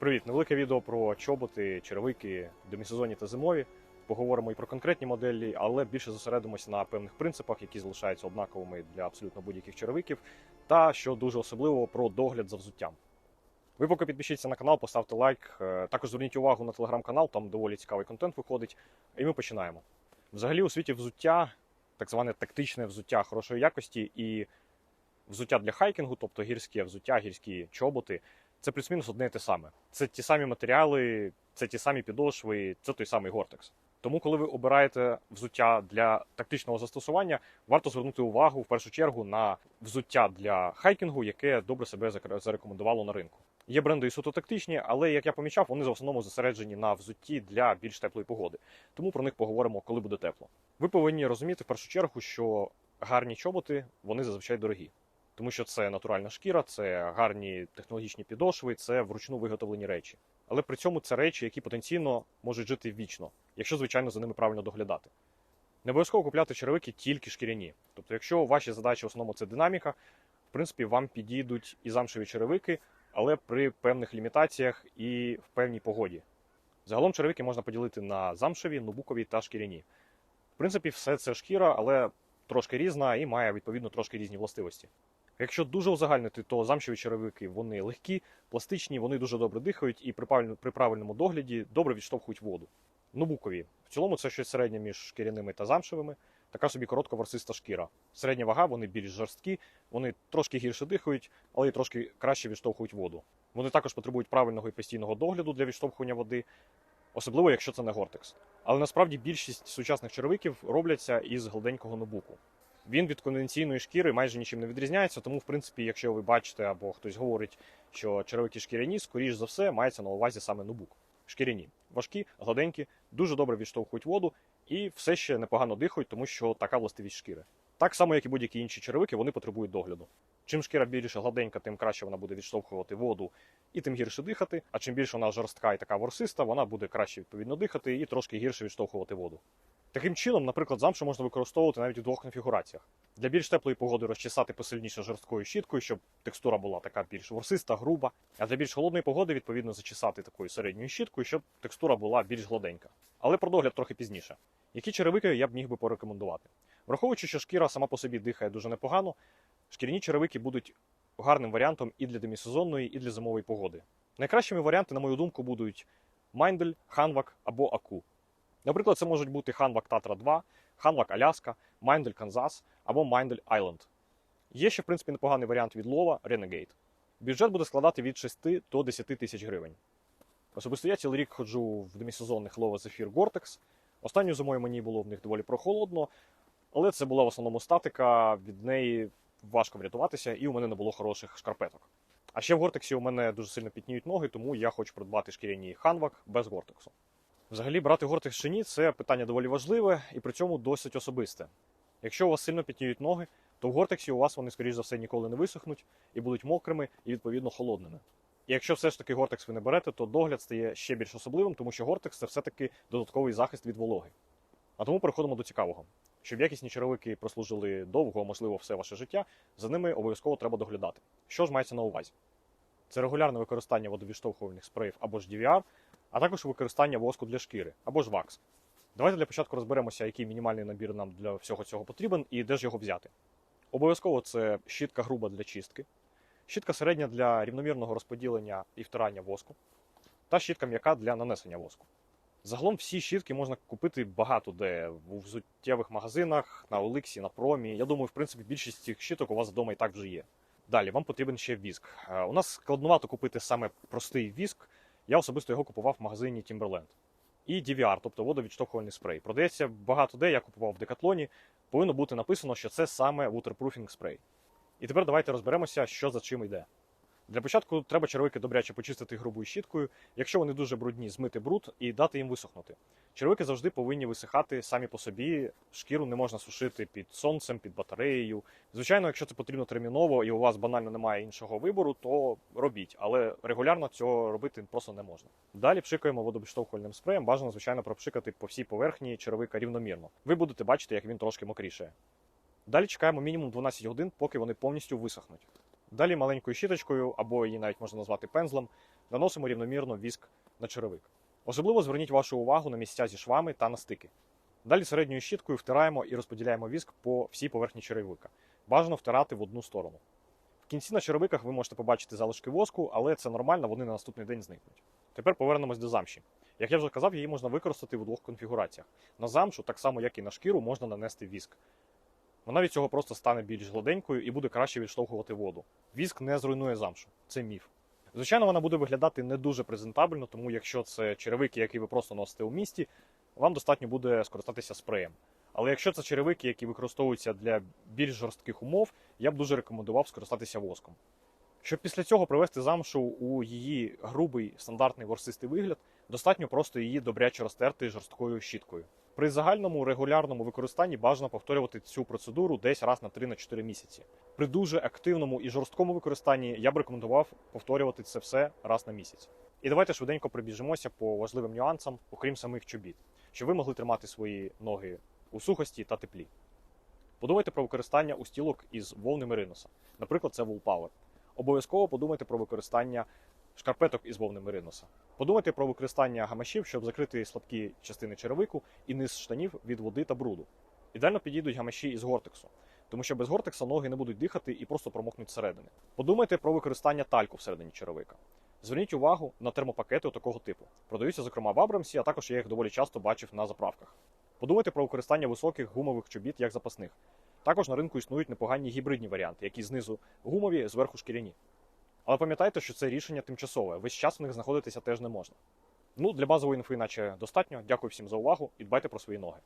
Привіт, невелике відео про чоботи, черевики, демісезонні та зимові. Поговоримо і про конкретні моделі, але більше зосередимося на певних принципах, які залишаються однаковими для абсолютно будь-яких черевиків, та що дуже особливо про догляд за взуттям. Ви поки підпишіться на канал, поставте лайк. е, Також зверніть увагу на телеграм-канал, там доволі цікавий контент виходить. І ми починаємо. Взагалі, у світі взуття, так зване тактичне взуття хорошої якості і взуття для хайкінгу, тобто гірське взуття, гірські чоботи, це плюс-мінус одне і те саме. Це ті самі матеріали, це ті самі підошви, це той самий Гортекс. Тому, коли ви обираєте взуття для тактичного застосування, варто звернути увагу в першу чергу на взуття для хайкінгу, яке добре себе зарекомендувало на ринку. Є бренди і суто тактичні, але як я помічав, вони в основному зосереджені на взутті для більш теплої погоди. Тому про них поговоримо, коли буде тепло. Ви повинні розуміти в першу чергу, що гарні чоботи вони зазвичай дорогі тому що це натуральна шкіра, це гарні технологічні підошви, це вручну виготовлені речі. Але при цьому це речі, які потенційно можуть жити вічно, якщо, звичайно, за ними правильно доглядати. Не обов'язково купляти черевики тільки шкіряні. Тобто, якщо ваші задачі в основному це динаміка, в принципі, вам підійдуть і замшеві черевики, але при певних лімітаціях і в певній погоді. Загалом черевики можна поділити на замшеві, нубукові та шкіряні. В принципі, все це шкіра, але трошки різна і має відповідно трошки різні властивості. Якщо дуже узагальнити, то замшеві черевики вони легкі, пластичні, вони дуже добре дихають і при правильному, догляді добре відштовхують воду. Нубукові. В цілому це щось середнє між шкіряними та замшевими. Така собі коротковарсиста шкіра. Середня вага, вони більш жорсткі, вони трошки гірше дихають, але й трошки краще відштовхують воду. Вони також потребують правильного і постійного догляду для відштовхування води, особливо якщо це не гортекс. Але насправді більшість сучасних черевиків робляться із гладенького нобуку. Він від конвенційної шкіри майже нічим не відрізняється, тому, в принципі, якщо ви бачите або хтось говорить, що черевики шкіряні, скоріш за все, мається на увазі саме нубук. Шкіряні, важкі, гладенькі, дуже добре відштовхують воду і все ще непогано дихають, тому що така властивість шкіри. Так само, як і будь-які інші черевики, вони потребують догляду. Чим шкіра більше гладенька, тим краще вона буде відштовхувати воду і тим гірше дихати. А чим більше вона жорстка і така ворсиста, вона буде краще відповідно дихати і трошки гірше відштовхувати воду. Таким чином, наприклад, замшу можна використовувати навіть у двох конфігураціях. Для більш теплої погоди розчесати посильніше жорсткою щіткою, щоб текстура була така більш ворсиста, груба. А для більш холодної погоди, відповідно, зачесати такою середньою щіткою, щоб текстура була більш гладенька. Але про догляд трохи пізніше. Які черевики я б міг би порекомендувати? Враховуючи, що шкіра сама по собі дихає дуже непогано, шкіряні черевики будуть гарним варіантом і для демісезонної, і для зимової погоди. Найкращими варіанти, на мою думку, будуть Майндель, Ханвак або Аку. Наприклад, це можуть бути Hanwag Tatra 2, Hanwag Аляска, Майндель Канзас або Майндель Айленд. Є ще, в принципі, непоганий варіант від Лова Renegade. Бюджет буде складати від 6 до 10 тисяч гривень. Особисто я цілий рік ходжу в демісезонних Лова Zephyr Gore-Tex. Останньою зимою мені було в них доволі прохолодно, але це була в основному статика, від неї важко врятуватися, і у мене не було хороших шкарпеток. А ще в Гортексі у мене дуже сильно пітніють ноги, тому я хочу придбати шкіряні Hanwag без Гортексу. Взагалі, брати гортекс чи ні, це питання доволі важливе і при цьому досить особисте. Якщо у вас сильно пітніють ноги, то в гортексі у вас вони, скоріш за все, ніколи не висохнуть і будуть мокрими і відповідно холодними. І якщо все ж таки гортекс ви не берете, то догляд стає ще більш особливим, тому що гортекс це все-таки додатковий захист від вологи. А тому переходимо до цікавого. Щоб якісні черевики прослужили довго, можливо, все ваше життя, за ними обов'язково треба доглядати. Що ж мається на увазі? Це регулярне використання водовідштовхувальних спреїв або ж DVR, а також використання воску для шкіри або ж вакс. Давайте для початку розберемося, який мінімальний набір нам для всього цього потрібен і де ж його взяти. Обов'язково це щітка груба для чистки, щітка середня для рівномірного розподілення і втирання воску, та щітка м'яка для нанесення воску. Загалом всі щітки можна купити багато де у взуттєвих магазинах, на Оликсі, на промі. Я думаю, в принципі, більшість цих щіток у вас вдома і так вже є. Далі вам потрібен ще віск. Е, У нас складновато купити саме простий віск. Я особисто його купував в магазині Timberland. І DVR, тобто водовідштовхувальний спрей. Продається багато де, я купував в Декатлоні. Повинно бути написано, що це саме waterproofing спрей. І тепер давайте розберемося, що за чим йде. Для початку треба черевики добряче почистити грубою щіткою. Якщо вони дуже брудні, змити бруд і дати їм висохнути. Черевики завжди повинні висихати самі по собі. Шкіру не можна сушити під сонцем, під батареєю. Звичайно, якщо це потрібно терміново і у вас банально немає іншого вибору, то робіть, але регулярно цього робити просто не можна. Далі пшикаємо водовідштовхувальним спреєм. Бажано, звичайно, пропшикати по всій поверхні черевика рівномірно. Ви будете бачити, як він трошки мокрішає. Далі чекаємо мінімум 12 годин, поки вони повністю висохнуть. Далі маленькою щіточкою, або її навіть можна назвати пензлем, наносимо рівномірно віск на черевик. Особливо зверніть вашу увагу на місця зі швами та на стики. Далі середньою щіткою втираємо і розподіляємо віск по всій поверхні черевика. Бажано втирати в одну сторону. В кінці на черевиках ви можете побачити залишки воску, але це нормально, вони на наступний день зникнуть. Тепер повернемось до замші. Як я вже казав, її можна використати в двох конфігураціях. На замшу, так само як і на шкіру, можна нанести віск. Вона від цього просто стане більш гладенькою і буде краще відштовхувати воду. Віск не зруйнує замшу, це міф. Звичайно, вона буде виглядати не дуже презентабельно, тому якщо це черевики, які ви просто носите у місті, вам достатньо буде скористатися спреєм. Але якщо це черевики, які використовуються для більш жорстких умов, я б дуже рекомендував скористатися воском. Щоб після цього привести замшу у її грубий стандартний ворсистий вигляд, достатньо просто її добряче розтерти жорсткою щіткою. При загальному регулярному використанні бажано повторювати цю процедуру десь раз на 3-4 місяці. При дуже активному і жорсткому використанні я б рекомендував повторювати це все раз на місяць. І давайте швиденько прибіжимося по важливим нюансам, окрім самих чобіт, щоб ви могли тримати свої ноги у сухості та теплі. Подумайте про використання устілок із вовни мериноса, наприклад, це Woolpower. Обов'язково подумайте про використання шкарпеток із вовни мериноса. Подумайте про використання гамашів, щоб закрити слабкі частини черевику і низ штанів від води та бруду. Ідеально підійдуть гамаші із гортексу, тому що без гортекса ноги не будуть дихати і просто промокнуть зсередини. Подумайте про використання тальку всередині черевика. Зверніть увагу на термопакети такого типу. Продаються, зокрема, в Абрамсі, а також я їх доволі часто бачив на заправках. Подумайте про використання високих гумових чобіт як запасних. Також на ринку існують непогані гібридні варіанти, які знизу гумові, зверху шкіряні. Але пам'ятайте, що це рішення тимчасове, весь час в них знаходитися теж не можна. Ну, для базової інфи, наче достатньо. Дякую всім за увагу і дбайте про свої ноги.